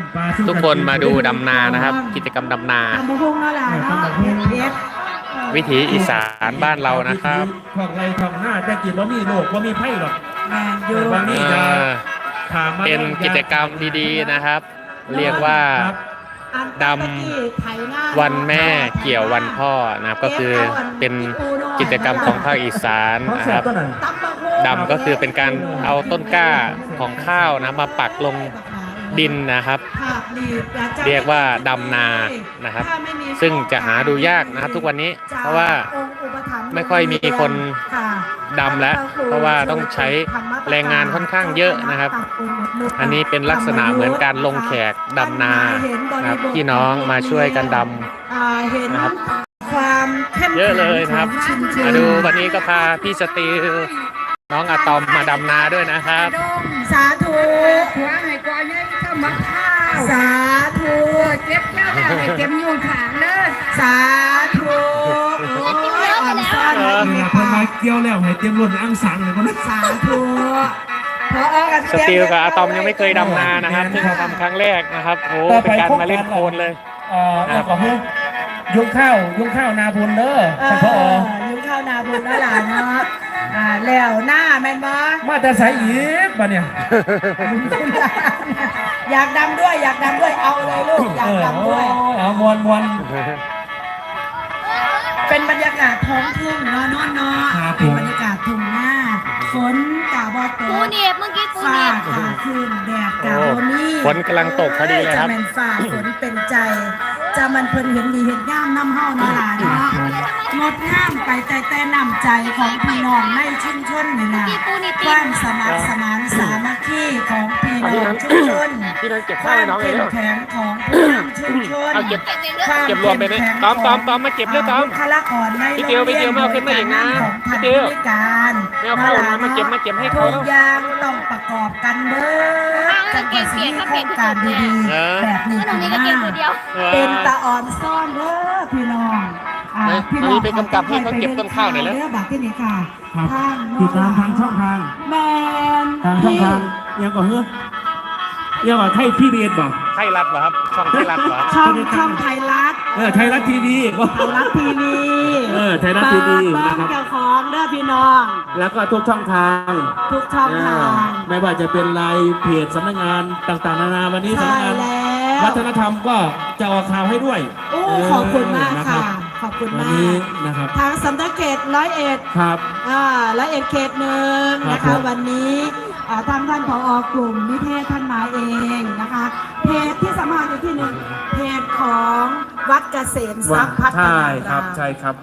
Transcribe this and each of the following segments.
ต้มปลาสู้ทุกคนมาดูดำนานะครับ กิจกรรมดำนา ตำบักหุ่งนั่นแหละเนาะเฮ็ดเฮ็ดวิถีอีสานบ้านเรานะครับ ของไรของหน้าจะกินว่ามีโรคว่ามีไพ่หรอกแมนยูวันนี้เออถามมาเป็นกิจกรรมดีๆนะครับ เรียกว่า ครับอันดำ ตะกี้ไถนาวันแม่เกี่ยววันพ่อนะครับ ก็คือเป็นกิจกรรมของภาคอีสานของนะแซ่ครับบตัวนั้น ตำบักหุ่งดำก็คือเป็นการเอาต้นกล้าของข้าวนะมาปักลง ดินนะครับภาพนี้อจะเรียกว่าดำนานะครับถ้าไม่มีซึ่งจะหาดูยากนะครับ ทุกวันนี้จเพราะว่าองค์อุปถัมภ์ไม่ค่อยมีคนค่ะดำแล้ว เพราะว่าต้องใช้แรงงานค่อนข้างเยอะนะครับ อันนี้เป็นลักษณะเหมือนการลงแขกดำนานะครับพี่น้องมาช่วยกันดอ่าเห็นนะครับความเข้มเยอะเลยนะครับของชุมชนมาดูวันนี้ก็พาพี่สตีลน้องอะตอมมาดำนาด้วยนะครับ สาธุ หัวให้กว่าใหญ่ก็มักข้าวสาธุเก็บแล้วแล้วให้เก็บยุ่งขางเด้อสาธุโอ้ยอ่อนซ่อนเออนี่ให้ล่ะมีเพิ่นปามาเกี่ยวแล้วให้เตรียมรุ่นอังสังเลยคนนั้นสาธุพอกันสตีลกับอะตอมยังไม่เคยดำนานะครับเพิ่งทำครั้งแรกนะครับโอ้เป็นการมาเล่นโคลนเลย เอ่อเอาของให้ยุงข้าวยุงข้าวนาบุญเด้อเอท่านพ่ออยุ่งข้าวนาบุญแล้วล่ะเนาะ อ่าแล้วหน้าแม่นบ่มาแต่ใสอีกบ่เนี่ย อยากดำด้วย อยากดำด้วยเอาเลยลูกอยาเอกอดำด้วยโอ้เอามวนมวนเป็นบรรยากาศท้องทุ่งเนาะเนอนเนาะครับผมเป็นบรรยากาศทุ่งหน้า ฝนกาบอตปูกเนียบเมื่อกี้ปูฟ้าเนียบ ขาขึ้นแดดกาโอ้โบนี่ฝนกำลังตกพอดีเลยครับ จะเป็นฟ้าฝนเป็นใจ จะมันเพิ่นเห็นดีเห็นงามน้ำเฮาเนาะล่ะเนาะงดงามไปใจแต่นำใจของพี่น้องในชุมชนนี่นะความสมัครสมานสามัคคีของพี่ น้องชุมชนพี่นันเก็บคข้าววามให้น้องเลยเข้มเร็วแข็งของผู้นำชุมชนเอาเก็บความเก็บรวมไปไหมเข้แข็งตอมตอมตอมมาเก็บเร็วตอมบุคลากรในพี่เตียวพี่เตียวมาเอาขึ้นมาอีกนะของท่านพี่เตียวผู้ในการไม่เอาเข้ามามาเก็บมาเก็บให้เขาทุกอย่างต้องประกอบกันเด้อจังหวัดสิมีโครงการดีเออๆแบบนี้ตรงนี้ก็เก็บตัวเดียวเป็นตาอ่อนซ่อนเด้อพี่น้องอ่าเฮ้ยพี่น้องอันนี้เป็นกำกับให้เขาเก็บต้นข้าวหน่อยแล้วเด้อบักที่นี่ค่ะครับทางติดตามทางช่องทางแมนทางช่องทางยังก่อนเฮ้ ยยังก่อนไทยพี่เบียนบอกไทยรัฐเหรอครับช่องไทยรัฐเหรอช่องช่องไทยรัฐเออไทยรัฐทีวีก็ไทยรัฐทีวีเออไทยรัฐทีวีเปิดนะครับ เจ้าของเด้อพี่น้อง แล้วก็ทุกช่องทางทุกช่องทางเออไม่ว่าจะเป็นไลน์เพจสำนักงานต่างๆ นานาวันนี้ใช่สำนักงานแล้ววัฒนธรรมก็จะออกข่าวให้ด้วยโอ้เขอบคุณมากนะค่ะ รับขอบคุณวันมาก นี้นะครับทางสำนักเขตร้อยเอ็ดครับ อ่าร้อยเอ็ดเขตหนึ่งนะครัคะบผมวันนี้อ่า ทางท่านผอกลุ่มนิเทศท่านมาเองนะคะเพจที่สำคัญอยู่ที่หนึ่งเพจของวัดเกษมทรัพย์พัฒใช่นาครับใช่ครับ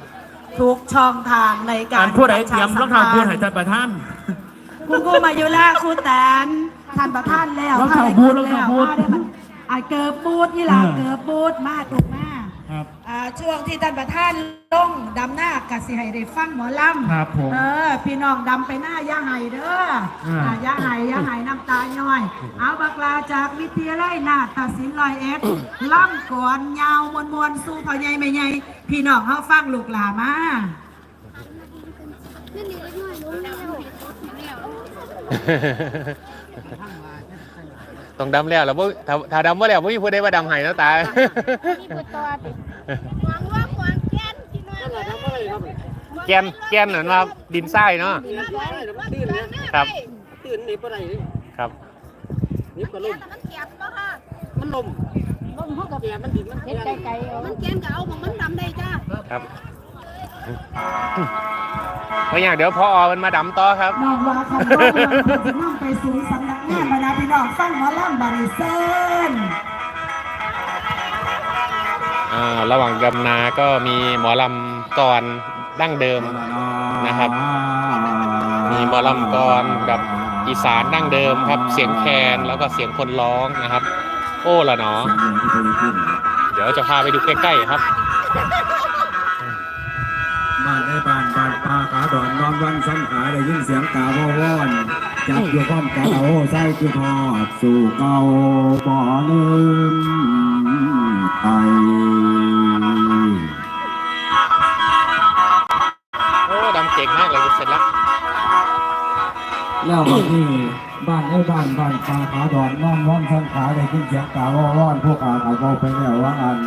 ทุกช่องทางในการอันผู้ใดเตรียมปะชรองเท้าบูทสัให้มพันธ์ท่านประธานคุณครูมายุราครูแตนท่านประธานแล้วรองเท้าบูทรองเท้าบูทมได้มันอ่าเกิร์บบูทที่หลังเออเกิร์บบูทมาถูกมา ครับอ่าช่วงที่ท่านประธานลงดำหน้ากัสิให้ได้ฟังหมอลำครับผมเออพี่น้องดำไปหน้าย่าไห้เด้ออ่า อ่าย่าไห้ย่าไห้น้ำตาย่อย เอาบักลาจากวิทยาลัยนาฏศิลป์ลอยเอ็ดล่ำก่อนยาวมวนมวนๆสู้พ่อใหญ่แม่ใหญ่พี่น้องเฮาฟังลูกหลามา ต้องดำแล้วแล้วบ่ถ้าถ้าดำว่าแล้วไม่มีผู้ใดมาดำให้แล้วตายนี่ปูตัวติหวังว่าควางแก้นที่นั่นเลยแกนแกนเหมือนว่าดินทรายเนาะครับ ตื่นหนีไปไหนนี่ครับหนี่ก็ล่มมันเก็บป่ะค่ะมันลมลมเขากับแกมันดินมันเฮ็ดไกลๆมันแก้นกับเอาของมันดำได้จ้าครับเพราะอย่างเดี๋ยวพออมันมาดำต่อครับ น้องว่าคำว่าเราจะนั่งไปสู่สำนัก งานบรรดาพี่น้องฟังหมอลำบริเซนอ่าระหว่างดำนาก็มีหมอลำกรดั้งเดิมนะครับ มีหมอลำกรแบบอีสานดั้งเดิมครับ เสียงแคนแล้วก็เสียงคนร้องนะครับ โอ้ละเนาะเดี๋ยวจะพาไปดูใกล้ๆครับบ้านในบ้านบ้านปลาขาดอนนอนวันสันหาได้ยินเสียงกาว่าวอน จับอยู่พร้อมกันเอาใส่คือทอดสู่เก่าบ่อลืมไปโอ้ดำเก่งมากเลยเสร็จแล้วแล้วบางทีบ้านไอ้บ้านบ้านปลาขาดอนน้องน้องท่านขาได้ยินเสียงกาว่าว่อนพวกอาขาโกไปแล้วว่าอัน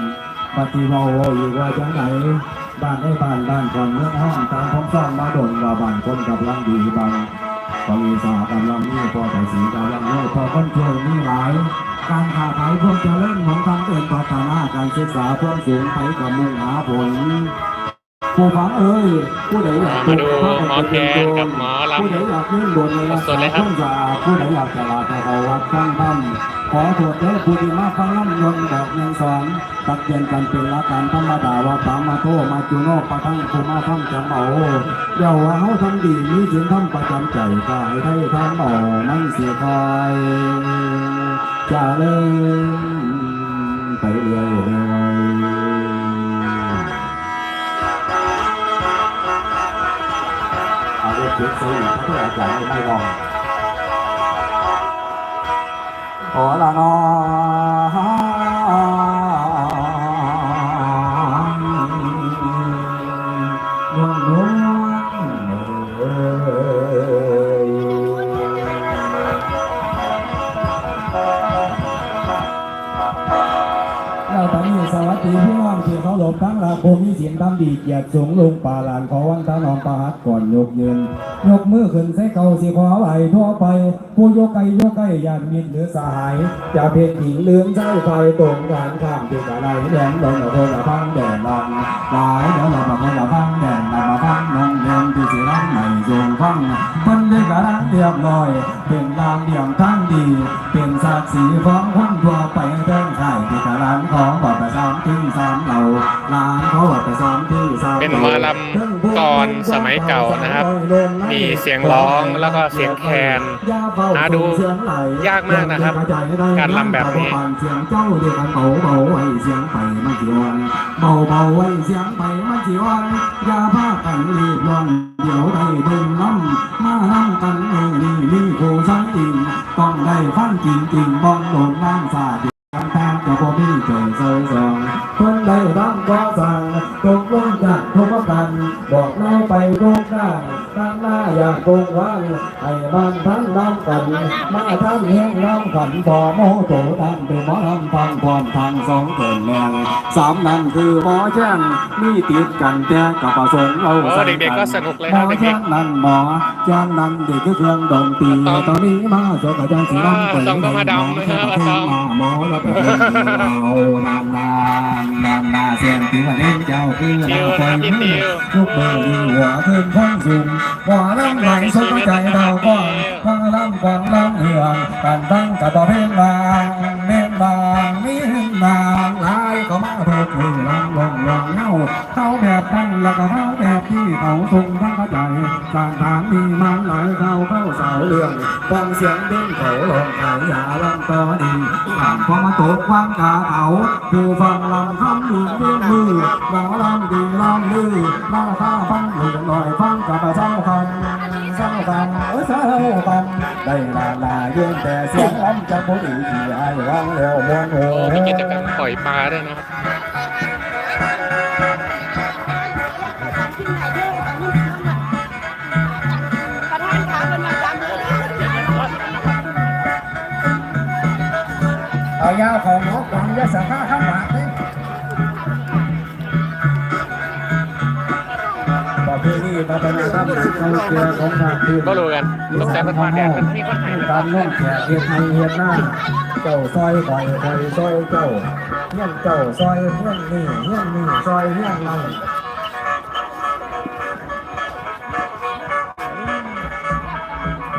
ปฏิวาโวอยู่ว่าจังไหนบ้านไอ้บ้านบ้านก่อนเมืองห้องตามผมสร้างมาดนว่าบ้านคนกับลังดีบาง ตอนนี้สากำลังนี่พอแต่สีกำลังนี่พอคนเที่ยวนี่หลาย การค้าขายเพื่อจะเล่นของทางเดินพัฒนาการศึกษาเพิ่มสูงไปกับมุ่งหาผลผู้ฟังเอ้ยผู้ใดอยากมาดูหมอแคนกับหมอลำผู้ใดอยากเล่นบนในรักสดเลยครับผู้ใดอยากจะลาแต่เขาวัดตั้งทำ ขอโทษเด้อผู้ที่มาฟังล่ำยนต์บอกยังสอนตักเตือนกันเป็นละการธรรมดาว่าตามมาโทมาจุโนกประทั้งผู้มาฟังจำเอาเดี๋ยวว่าเขาทำดีมีสินทำประจำใจกายไทยทำเอาไม่เสียคอยจะเล่นไปเรื่อยเอาเรื่องเก็บซื้อถ้าเพื่ออาจารย์ไม่ลอง โอ้ละนอ หลบทั้งหลายผมมีเสียงตามดีเกียรติสูงลงป่าหลานขอวันตานองประหัดก่อนยกยืนยกมือขึ้นใส่เก่าสิขอไหวทั่วไป ผู้ยกไก่ยกไก่ยานมิตรหรือสหายจะเพศหญิงเลืองใช้ไฟตรงกลางข้ามที่กะไรแดงลงละโทนละพังแดดลองหลายเดี๋ยวเราบอกว่าละพังแดดละมาพังนองเรียนที่สิรังใหม่ทรงฟังมัน ได้กระรังเรียบร้อย เป็นรางเดี่ยงทั้งดี เป็นศักดิ์ศรีของคนทั่วไปเดินข่ายที่กะรังของบอกไปซ้ำที่ซ้ำเราลานเขาบอกไปซ้ำที่ซ้ำเป็นหมอลำกลอนสมัยเก่านะครับ มีเสียงร้องแล้วก็เสียงแคนหาดูยากมากนะครับ การรำแบบนี้เสียงเจ้าเดียวกันเบาเบาไว้เสียงไปมันจีวันเบาเบาไว้เสียงไปมันจีวันอย่าพากันรีบร้อนเดี๋ยวได้ดึงน้ำ ฟังจริงจริงๆบ้องโดนบ้านฝ่างทาง กับพ่อพี่เจงเซยสองคนใดบ้างก็สั่งตกลงจากทุกกัน บอกเล่าไปโรงได้ตั้งหน้าอยากโกงว่างให้บ้านทั้งน้ำกันมาทั้งแห้งน้ำขันพอโมโตตั้งเป็นหมอลำฟังพร้อมทางสองเกินแรงสามนั่นคือหมอแจ้งมีติดกันแต่กับประสงค์เราโอ้ใส่เด็กๆก็สนุกเลยหมครัอบเด็แจ้กงนั่นหมอแจ้งนั่นเด็กก็เครื่องดนตรีต้องตอนนี้มาสกอาจารย์สีน้ำไปต้องต้องมาดำเลยนะหมอหมอเราเป็นเรานานนานนานนาเสียงที่วันนี้เจ้าคือเราไปมือลูกเบอร์หัวขึ้นพ้องสูงหัวลำไหลสุดใจดาวก้อนฟังลำฟังลำเหืองกันตั้งกับต่อเพลงบาง บางมีหึงบางลายก็มาถูกมือลำลงลงเงาเขาแบบตั้งแล้วก็เขาแบบที่เขาทรงทั้งกระจายนางทางมีมันหลายเขาเข้าสาวเรื่องฟังเสียงเด่นเขาลงขายยาลำตอดีผ่านพอมาตกความกาเอาผู้ฟังลำคำหนึ่งเรื่องมือลำลำดีลำลือหน้าตาฟังหนึ่งหน่อยฟังกับเศร้าคัน เศร้าคันเออเศร้าคันได้ลาลาเยืนแต่เสียงลำจากบุรีที่ไอ้วังแล้วมวนโหโอ้มีกิจกรรมปล่อยปลาด้วยนะครับเอายาของหมอกวังยาสังฆาข้ามหมากเลยประเพณีวัฒน รรมเขาเชื่อของภาคพื้นก็รู้กันลูกแต่เป็นมาแดดมันมีคนไทยการน้องแขกเฮ็ดให้เฮ็ดหน้าเจ้าซอยคอยคอยซอยเจ้าเฮี้ยนเจ้าซอยเฮี้ยนนี่เฮี้ยนนี่ซอยเฮี้ยนเรา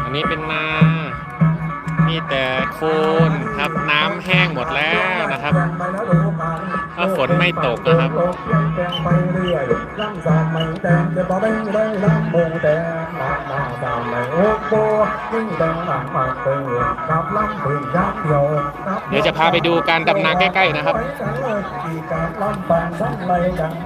อันนี้เป็นนามีแต่โคลนครับน้ำแห้งหมดแล้วนะครับ ถ้าฝนไม่ตกนะครับแตงไปเรื่อยลำสามไม่แตงจะต่อไปได้ลำโบแตงมามาสามไม่โอ้โบยิ่งแตงหนักมากเตือกับลำปืนยักษ์เดียวเดี๋ยวจะพาไปดูการดำนาใกล้ๆนะครับมีการลำปังสังไรกันเ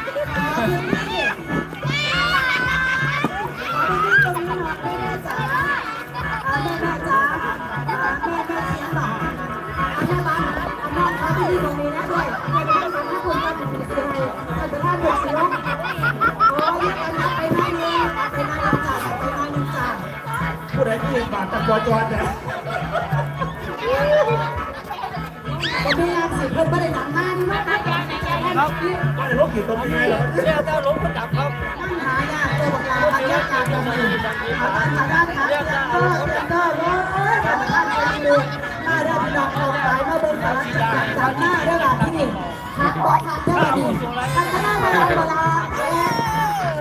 าดตะกอจอดเนี่ยก็มีงานสิเพิ่นบ่ได้หนังมานี่ว่าไม่ได้ลบอยู่ตรงนี้เหรอเรียกได้ล้มก็จับครับนั่งหายากเจอบอกลาบรรยากาศแบบนี้อาบ้านทางด้านขาเก็ก็ก็ว่าเอ้ยทางด้านไปดูมาเดินดอกออกไปมาเบิ่งตลาดจัดจากหน้าได้ล่ะที่นี่หักบ่หักได้ดีทางหน้ามาเอาเวลา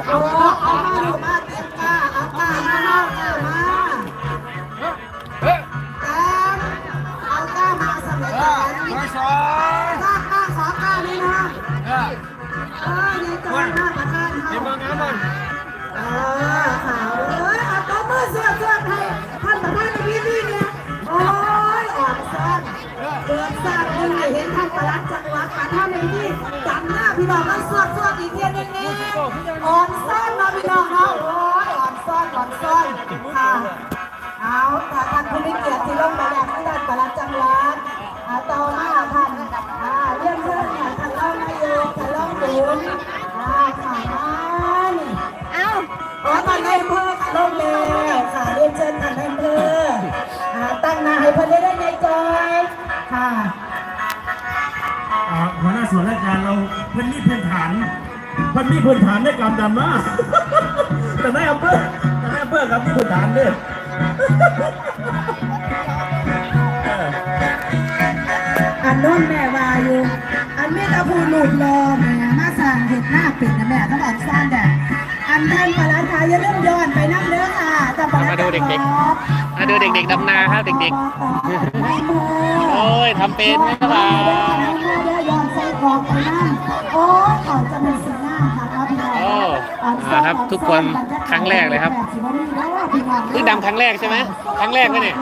เอาเอามาดูมาเตรียมกล้าเอากล้ามาเอากล้ามา กล้ากล้าขอกล้านี่นะ เออเออยายจอยหน้าประธานเฮาอ่าขาวเอ้ยเอาตัวมือเสื้อเสื้อให้ท่านประธานในพิธีเนี่ย โอ้ยอ่อนซ่อนเกิดสร้างหนึ่งให้เห็นท่านประหลัดจังหวัดประธานในพิธีจำหน้าพี่น้องมันสวดสวดอีกเทียนหนึงนี่อ่อนซ่อนมาพี่น้องเนาโอ้ยอ่อนซ่อนอ่อนซ่อนค่ะเอาแต่ท่านผู้มีเกียรติที่ลงมาแล้วที่ท่านประหลัดจังหวัด อ่าต่อมาท่านอ่าเรียนเชิญค่ะท่านรองนายกท่านรองหลวงอ่าค่ะมานเอ้าขอท่านให้เพื่อค่ะลงแล้วค่ะเรียนเชิญท่านให้เพื่ออ่าตั้งหน้าให้เพื่อนได้ได้ในจอยค่ะอ่าหัวหน้าส่วนราชการเราเพิ่นมีพื้นฐานเพิ่นมีพื้นฐานในการดำน้าแต่ในอำเภอแต่ในอำเภอครับมีพื้นฐานเด้อ โน้นแม่วาอยู่ อันนี้ตะพูหลุดรอแม่มาสร้างเห็ดหน้าเป็ดนะแม่ต้องอันสร้างแดดอันท่านประหลัดค่ะอย่าลืมย้อนไปนับเด้อค่ะท่านประหลัดมาดูเด็กๆมาดูเด็กๆดำนาครับเด็กๆโอ้ยทำเป็นไหมครับย้อนใส่กรอบไปนั่นโอ้ยก่อนจะเป็นสีหน้าค่ะครับพี่น้องโอ้อ่าครับทุกคนครั้งแรกเลยครับนี่ดำครั้งแรกใช่ไหมครั้งแรกไหมเนี่ย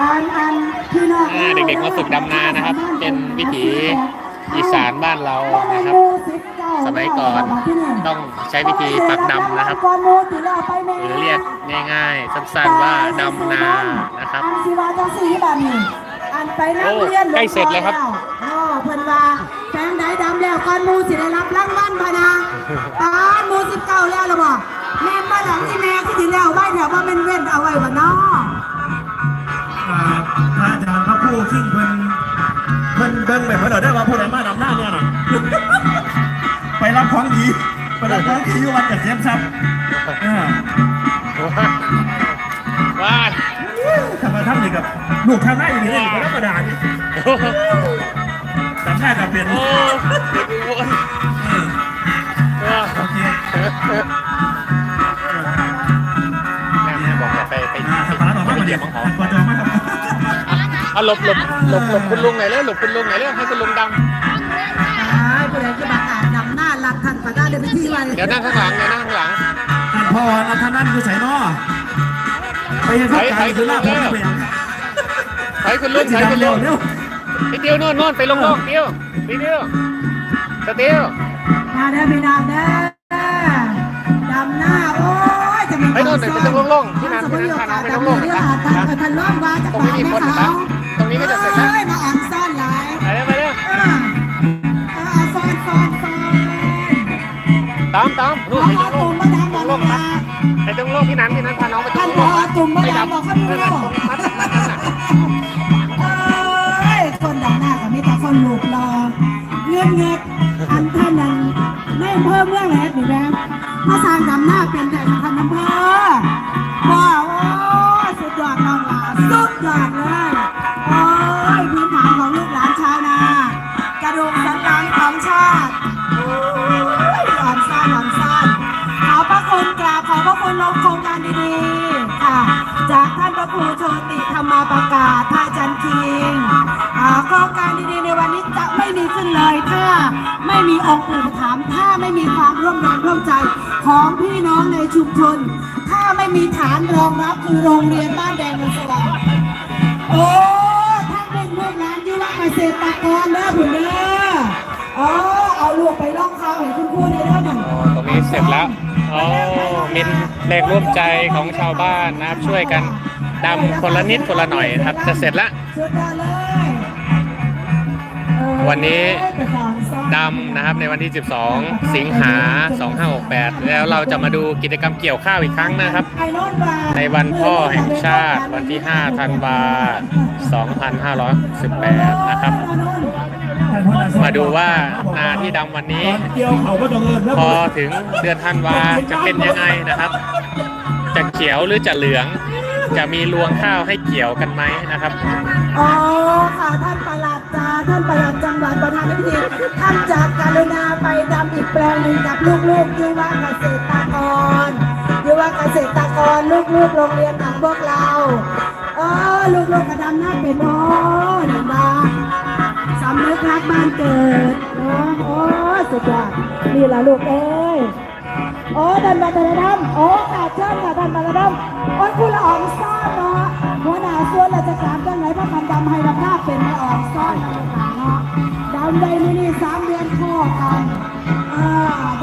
อันอันพี่น้องอ่าเด็กๆมาฝึกดำนานะครับ เป็นวิถีอีสานบ้านเรานะครับ สมัยก่อนต้องใช้วิธีปักดำนะครับหรือเรียกง่ายๆ สั้นๆว่าดำนานะครับอันสิว่าจังสีแบบนี้อันไปนักเรียนโอ้ใกล้เสร็จแล้วครับอ๋อเพิ่นว่าแฟงได้ดำแล้วก่อนหมูสิได้รับรางวัลพะนะตอนหมูสิบเก้าแล้วหรือเปล่าแม่นมาหลังที่แม่คือสิแล้วไว้เดี๋ยวว่าเป็นเว้นเอาไว้บ่เนาะอ่า พระอาจารย์พระครูขิ้งเพิ่นเพิ่นเบิ่งแบบเพิ่นเอาได้ว่าผู้ใดมาดำหน้าเนี่ยน่ะ ไปรับของดีไปรับของดีอยู่วัดเกษมทรัพย์เออว้ายทำมาทำนี่กับลูกข้างหน้าอยู่นี่เลยก็ธรรมดานี่ดำหน้ากับเป็นโอ้เด็กโอ้ยเออโอเคแม่แม่บอกจะไปไปอ่าทำมาแล้วต่อมาไปเดี๋เดี๋ยยววของเขากดจอมาครับ เอาหลบหลบหลบหลบคุณลุงหน่อยเร็วหลบคุณลุงหน่อยเร็วให้คุณลุงดตายผู้ใดที่มาอาบดำหน้ารักท่านประธานในพิธีวันำเดี๋ยวนั่งข้างหลังเดี๋ยวนั่งข้างหลัง ท่านพ่อรัฐนั่นคือใส่นอไปยังข้าการคือลาบผมไปยังใส่คุณลุงใส่คุณเร็ลุวงเร็วไอ้เตียวโน่นโน่นไปลงโลกเตียวไปเตียวสเตียวมาเด้อพี่น้องเด้อดำหน้าโอ้ยจะมีไปโน่นไปตรงโล่งๆที่นั่นที่นั่นพาน้องไปตรงโล่งเรื่นะองอาท่านท่านล่องว่าจะตรงนี้มีคนนะครับตรงนี้ก็จะเตามตามนู่นเอาไปเอาตรงโล่ตุ่งมมาดำบอกมาไปตรงโล่งที่นั้นที่นั้นพาน้องไปตรท่านงบโล่อกงเอาตุ่มมาดับดำบอกเขาดูนั่นแล้น่ะวตรงมัดมัดนั่นน่ะเอ้ยคนดำหน้ากับมีแต่คนหลูกรอเงื่อนเงกอันท่านนั้นไม่เพิ่มเรื่องแหละนี่แม่มาสร้างดำหน้าเป็นแต่ท่านอำเภอว้าวโอ้ยสุดยอดน้องหลาสุดยอดเลย บขอบพระคุณลงโครงการดีๆค่ะจากท่านพระครูโชติธรรมาประกาศท่าจันทิงโครงการดีๆในวันนี้จะไม่มีขึ้นเลยถ้าไม่มีองค์อุปถัมถ้าไม่มีความร่วมแรงร่วมใจของพี่น้องในชุมชน ถ้าไม่มีฐานรองรับคือโรงเรียนบ้านแดงมืองสว่างโอ้ท่านเป็นลูกหลานยุวเกษตรกรเด้อผมเด้อโอ้นี้เสร็จแล้ว โอ้เป็นแรงร่วมใจของชาวบ้านนะครับ ช่วยกันดำคนละนิดคนละหน่อยครับ จะเสร็จล้วสุดยอดเลยเออวันนี้ดำนะครับในวันที่ 12 สิงหา 2568 แล้วเราจะมาดูกิจกรรมเกี่ยวข้าวอีกครั้งนะครับ ในวันพ่อแห่งชาติวันที่ 5 ธันวา 2518 นะครับ มาดูว่านาที่ดำวันนี้ พอถึงเดือนธันวาจะเป็นยังไงนะครับ จะเขียวหรือจะเหลือง จะมีรวงข้าวให้เกี่ยวกันไหมนะครับอ๋อค่ะท่านประหลัดจ้าท่านประหลัดจังหวัดประธานพิธีท่านจากการุณาไปดำอีกแปลงหนึ่งกับลูกๆยุวเกษตรกรยุวเกษตรกรลูกๆโรงเรียนของพวกเราเออลูกๆกระดำหน้าเป็นน้อนี่บ้าสำนึ กรักบ้านเกิดเนาะโอ้สุดยอดนี่ล่ะลูกเอ้ยโอ้ดันบัตรดำโอ้ขาดเชิญค่ะดันบัตรดำโอ้คุณละอองซ่อนเนาะหัวหน้าส่วนราชการจังไหนพระคำดำให้ดำหน้าเป็นไม่ออกซ่อนเนาะดำได้มินี่สามเดือนพ่อกันอ่า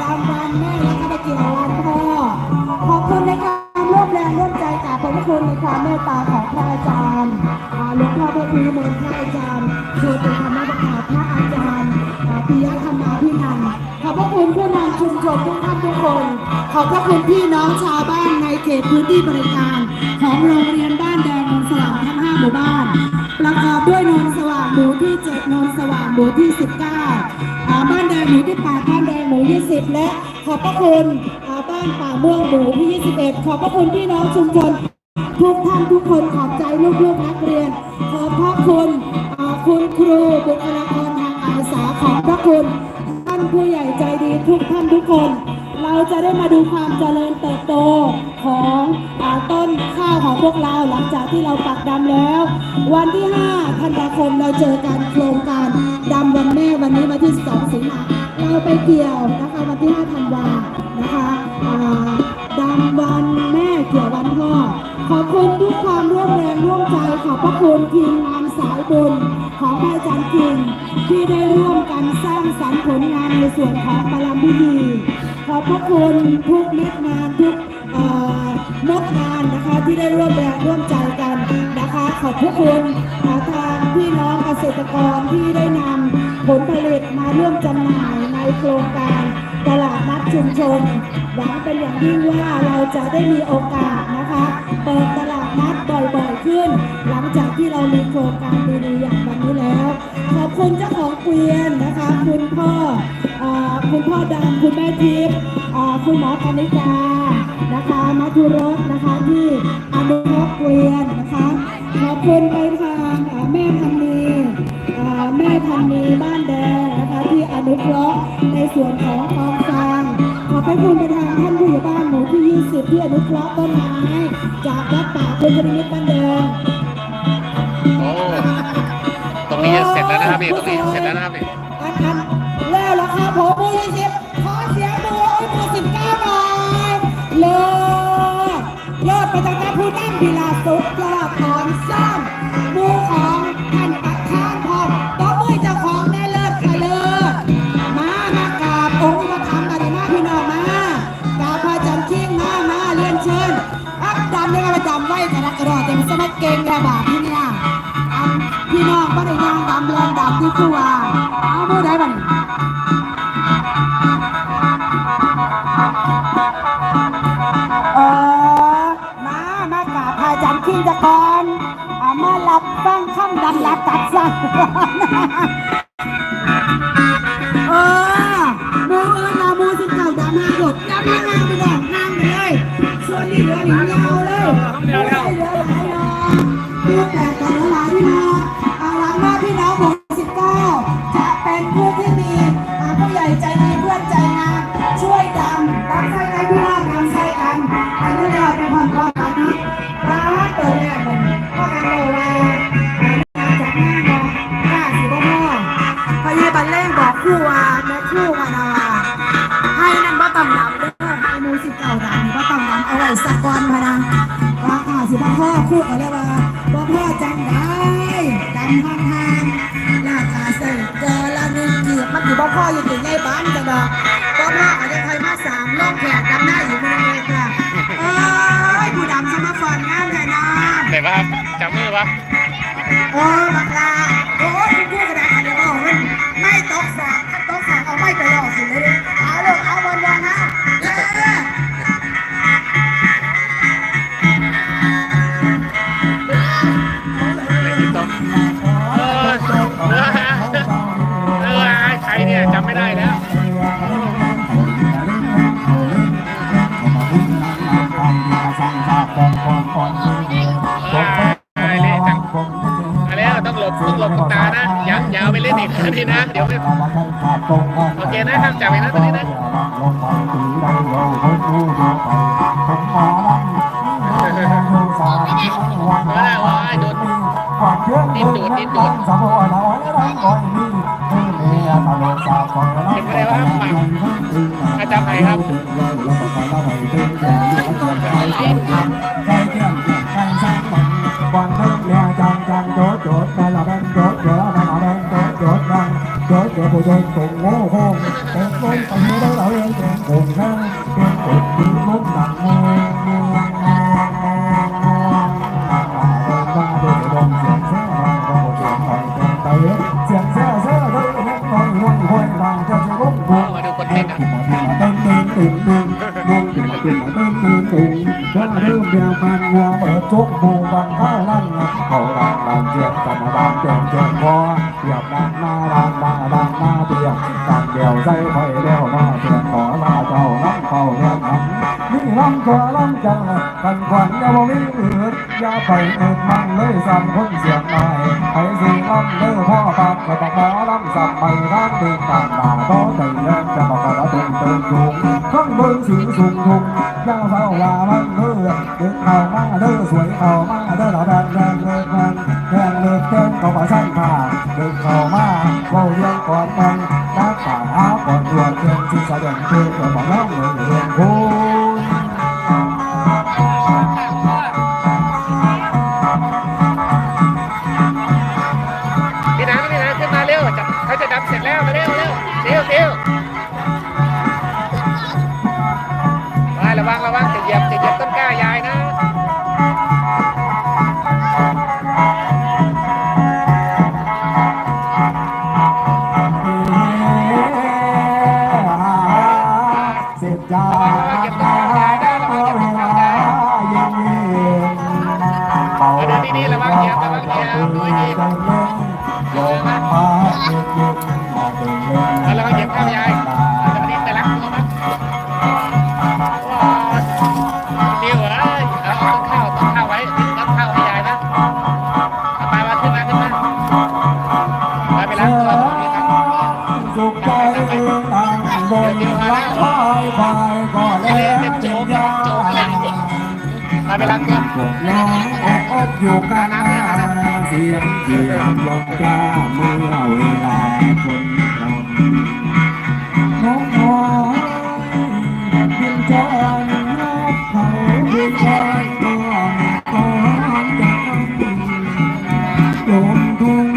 ดำวันแม่แล้วก็ได้เกี่ยววันพ่อขอบคุณในการร่วมแรงร่วมใจกับพระคุณในความเมตตาของพระอาจารย์หลวงพ่อพระครูเมืองพระอาจารย์โชติธรรม ผู้นำชุมชนทุกท่านทุกคน ขอบพระคุณพี่น้องชาวบ้านในเขตพื้นที่บริการ ของโรงเรียนบ้านแดงนนสว่างทั้ง5หมู่บ้าน ประกอบด้วยนนสว่างหมู่ที่7นนสว่างหมู่ที่ 19อ่าบ้านแดงหมู่ที่8บ้านแดงหมู่20 และขอบพระคุณอ่าบ้านป่าม่วงหมู่ที่ 21 ขอบพระคุณพี่น้องชุมชนทุกท่านทุกคนขอบใจลูกๆนักเรียน ขอบพระคุณอ่าคุณครูบุคลากรทางอาสาขอบพระคุณ ผู้ใหญ่ใจดีทุกท่านทุกคน เราจะได้มาดูความเจริญเติบโตของอต้นข้าวของพวกเราหลังจากที่เราปักดำแล้ว วันที่5ธันวาคมเราเจอกันโครงการดำวันแม่วันนี้มาที่2สิงหาเราไปเกี่ยวนะคะวันที่5ธันวานะคะอ่าดำวันแม่เกี่ยววันพ่อขอบคุณทุกความร่วมแรงร่วมใจขอบพระคุณทีมงานสายบุญ ของพระอาจารย์กิงที่ได้ร่วมกันสร้างสรรค์ผลงานในส่วนของประลัมพิธีขอบพระคุณทุกเม็ดงานทุกเอ่อมดงานนะคะที่ได้ร่วมแรงร่วมใจกันนะคะ ขอบพระคุณทางพี่น้องเกษตรกรที่ได้นำผลผลิตมาร่วมจำหน่ายในโครงการตลาดนัดชุมชนหวังเป็นอย่างยิ่งว่าเราจะได้มีโอกาสนะคะเปิดตลาด นัดบ่อยๆขึ้น หลังจากที่เรามีโครงการดีๆอย่างวันนี้แล้ว ขอบคุณเจ้าของเกวียนนะคะ คุณพ่ออคุณพ่อดำคุณแม่ทิพย์คุณหมอคณิกานะคะมัทุรสนะคะที่อนุเคราะห์เกวียนนะคะขอบคุณไปทางอ่าแม่พันนีแม่พันนีบ้านแดงนะคะที่อนุเคราะห์ในส่วนของกองฟางขอบพระคุณไปทางท่านผู้ใหญ่บ้านหมู่ ที่20ที่อนุเคราะห์ต้นไม้จากวัดป่าคุณพนิมิตรบ้านแดงโอ้ตรงนี้จะเสร็จแล้วนะครับนี่ตรงนี้เสร็จแล้วนะครับนี่อันอันแล้วล่ะครับผมผู้ยี่สิบขอเสียงดูโอ้ยผู้สิบเก้าหน่อยเลิศเลิศประจักษ์ผู้นั่งพิลาสุดยอดของ ดำที่คือว่าเอาผู้ใดบ้างเออมามากราบพระอาจารย์ขิงจะกอนอ่ามารับฟังคำดังรักตัดสั่ง วะโอ้บักลาโอ้ยพูดกระดาษเดี๋ยวเอามันไม่ตกสากถ้าตกสากเอาไม่ไปหลอกสิเลย ต้องหลบตานะย่าอย่าเอาไปเล่นอีกนี่นะ เดี๋ยวไม่โอเคนะห้ามจับอีกนะตอนนี้นะไม่ได้ว่าโดนดิ้นดูดดิ้นดูดเห็นไหมว่าหมักอาจารย์ไหนครับ มองตึ้งตึ้งตึ้งตึ้งตึ้งก็เริ่มเดียวกันงัวเปิดจุกบูบังข้าลั่นเขาดังดังเจียงกันดังเจียงเจียงพอเปียบดังหน้าดังดังดังหน้าเปียกดังเดียวใจไฟเลี้ยวมาเจียงขอลาเจ้าน้ำเข้าเรื่องน้ำ นี่ลำตัวลำจังกันขวัญอย่าบ่มีอื่นอย่าไปเอิดมันเลยสั่นคนเสียงนายไปสิล้ำเด้อพ่อปากกระบอกหมอล้ำสั่งไปร้านดึงตามมาต่อใจเล่นจะบอกกระตุ้งติมสูงข้างบนสีสูงทุงย่าเฝ้าลามันเด้อเด็กเข้ามาเด้อสวยเข้ามาเด้อเราแดงแดงเลิกมันแดงเลิกเต้นเข้ามาสั้นผ่าเดินเข้ามาเฝ้าเลี้ยงก่อนมันน้ำป่าหาก่อนตัวเทียนที่แสดงคือเกิดบอกน้องเลยเรียนคุณ สร็จาเวลาเย็นเป่าลงมาเย็นเย็นมาเดินเล่นเอาระวังเหยียบข้าวยาย สียงเสียงลมจ้าเมื่อเวลาคนเราน้องน้อยบินจอนนกเขาบินจอนก็ก็จะลมทุ่ง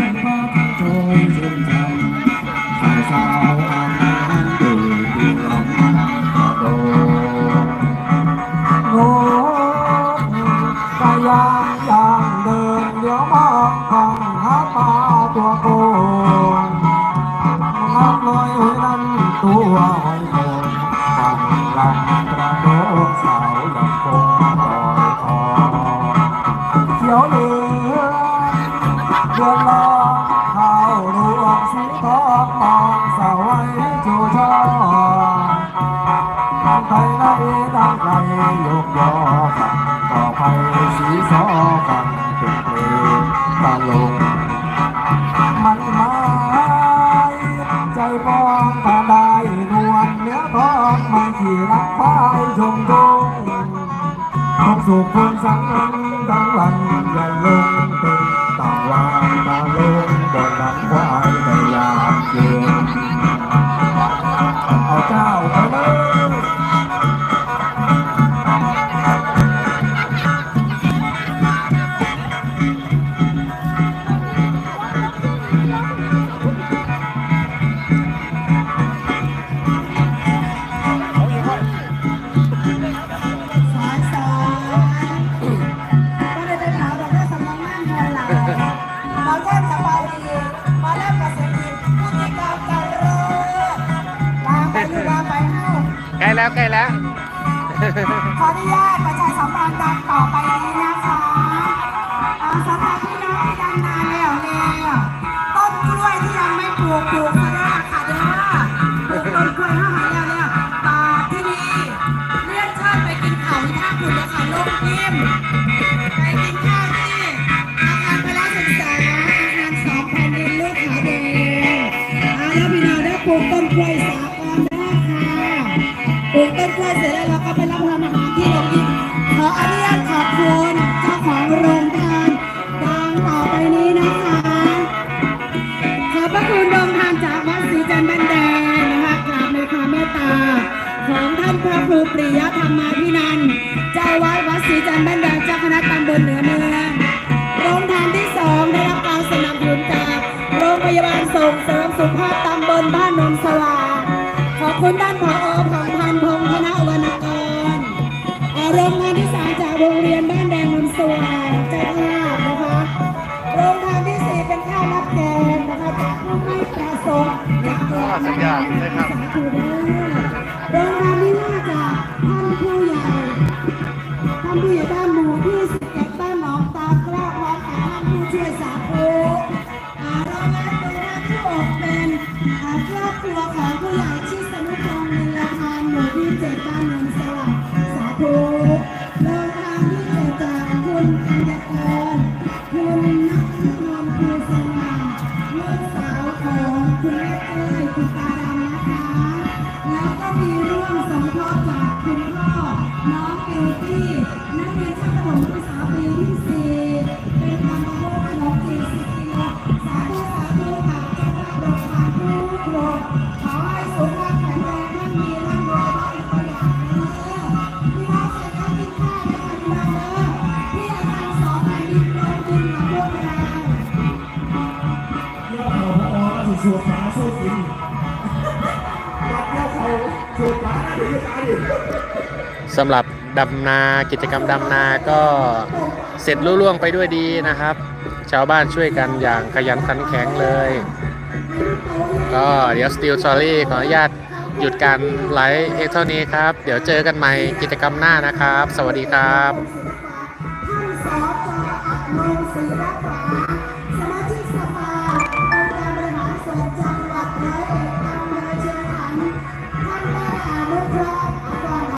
รักพายชมจงทุกสุขคนสังทั้งวันอย่าลงเป็นตาลางตาลงบนหลังควายแต่ยามเย็นเอาเจ้าไปเจ้า ขอนุญาตประชาสัมพันธ์ดังต่อไปนี้นะคะอาสถานที่น้องดังนานแล้วแล้วต้นกล้วยที่ยังไม่ปลูกปลูก สุภาพตำบลบ้านนนสว่างขอบคุณด้านผอผ่องพันธ์พงธนาวรรณกรโรงงานที่สามจากโรงเรียนบ้านแดงนนสว่างเจ้าภาพนะคะโรงทานที่สี่เป็นข้าวรับแกงนะคะจากผู้ให้ประสงค์จากสัญญาใช่ครับ สำหรับดำนากิจกรรมดำนาก็เสร็จล่วงไปด้วยดีนะครับ ชาวบ้านช่วยกันอย่างขยันขันแข็งเลย ก็เดี๋ยวสติลสอรี่ขออนุญาตหยุดการไลฟ์เท่านี้ครับ เดี๋ยวเจอกันใหม่กิจกรรมหน้านะครับ สวัสดีครับ